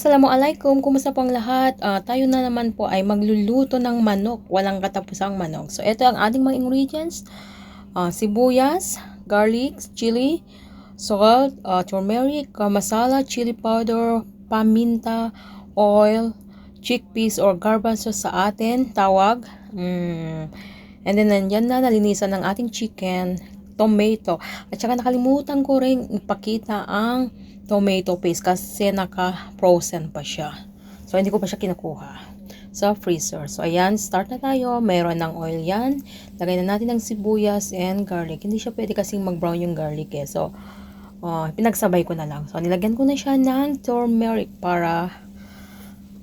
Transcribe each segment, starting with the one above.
Assalamualaikum, kumusta po ang lahat? Ah, tayo na naman po ay magluluto ng manok, walang katapusang manok. So, ito ang ating mga ingredients. Ah, sibuyas, garlic, chili, salt, ah, turmeric, ah, masala, chili powder, paminta, oil, chickpeas or garbanzos sa atin, tawag. Mm. And then, nandyan na, nalinisan ng ating chicken, tomato. At saka nakalimutan ko rin ipakita ang tomato paste kasi naka-frozen pa siya. So, hindi ko pa siya kinukuha sa freezer. So, ayan, start na tayo. Mayroon ng oil yan. Lagay na natin ng sibuyas and garlic. Hindi siya pwede kasing mag-brown yung garlic eh. So, uh, pinagsabay ko na lang. So, nilagyan ko na siya ng turmeric para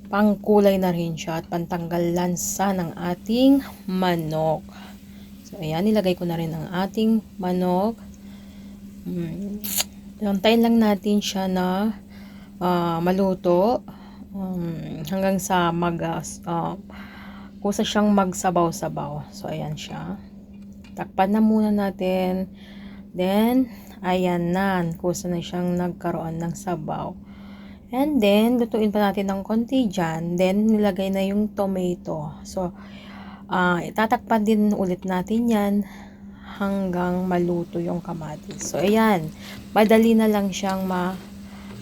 pangkulay na rin siya at pantanggal lansa ng ating manok. So, ayan, nilagay ko na rin ang ating manok. Hmm. Antayin lang natin siya na uh, maluto um, hanggang sa mag uh, kusa siyang magsabaw-sabaw. So, ayan siya. Takpan na muna natin. Then, ayan na. Kusa na siyang nagkaroon ng sabaw. And then, lutuin pa natin ng konti dyan. Then, nilagay na yung tomato. So, uh, itatakpan din ulit natin yan hanggang maluto yung kamatis. So, ayan. Madali na lang siyang ma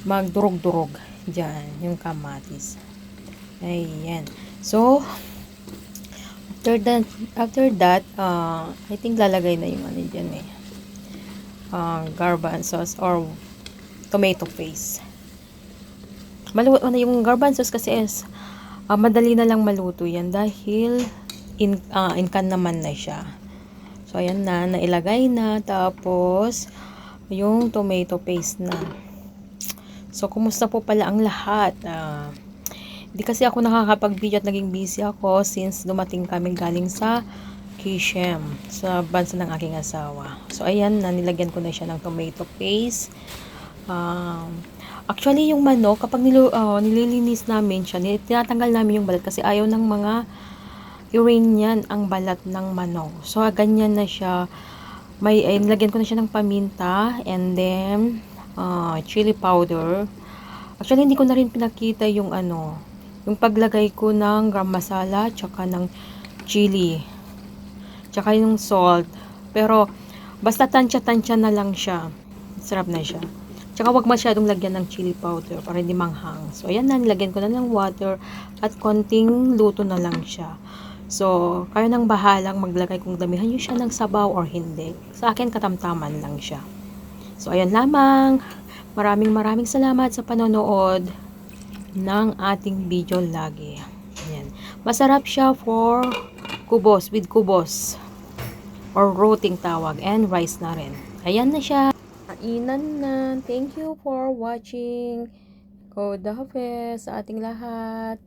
magdurog-durog dyan, yung kamatis. Ayan. So, after that, after that, uh, I think lalagay na yung ano dyan eh. Uh, garbanzos or tomato paste. Maluto na yung garbanzos kasi is uh, madali na lang maluto yan dahil in, uh, in can naman na siya. So, ayan na, nailagay na. Tapos, yung tomato paste na. So, kumusta po pala ang lahat? Uh, hindi kasi ako nakakapag-video at naging busy ako since dumating kami galing sa Kishem, sa bansa ng aking asawa. So, ayan na, nilagyan ko na siya ng tomato paste. Um, actually, yung manok, kapag nilu, uh, nililinis namin siya, tinatanggal namin yung balat kasi ayaw ng mga Iranian ang balat ng manok. So, ganyan na siya. May, eh, nilagyan ko na siya ng paminta and then uh, chili powder. Actually, hindi ko na rin pinakita yung ano, yung paglagay ko ng gram masala tsaka ng chili. Tsaka yung salt. Pero, basta tansya-tansya na lang siya. Sarap na siya. Tsaka wag masyadong lagyan ng chili powder para hindi manghang. So, ayan na, nilagyan ko na ng water at konting luto na lang siya. So, kayo nang bahalang maglagay kung damihan nyo siya ng sabaw or hindi. Sa akin, katamtaman lang siya. So, ayan lamang. Maraming maraming salamat sa panonood ng ating video lagi. Ayan. Masarap siya for kubos, with kubos. Or roting tawag. And rice na rin. Ayan na siya. Kainan na. Thank you for watching. Hafiz sa ating lahat.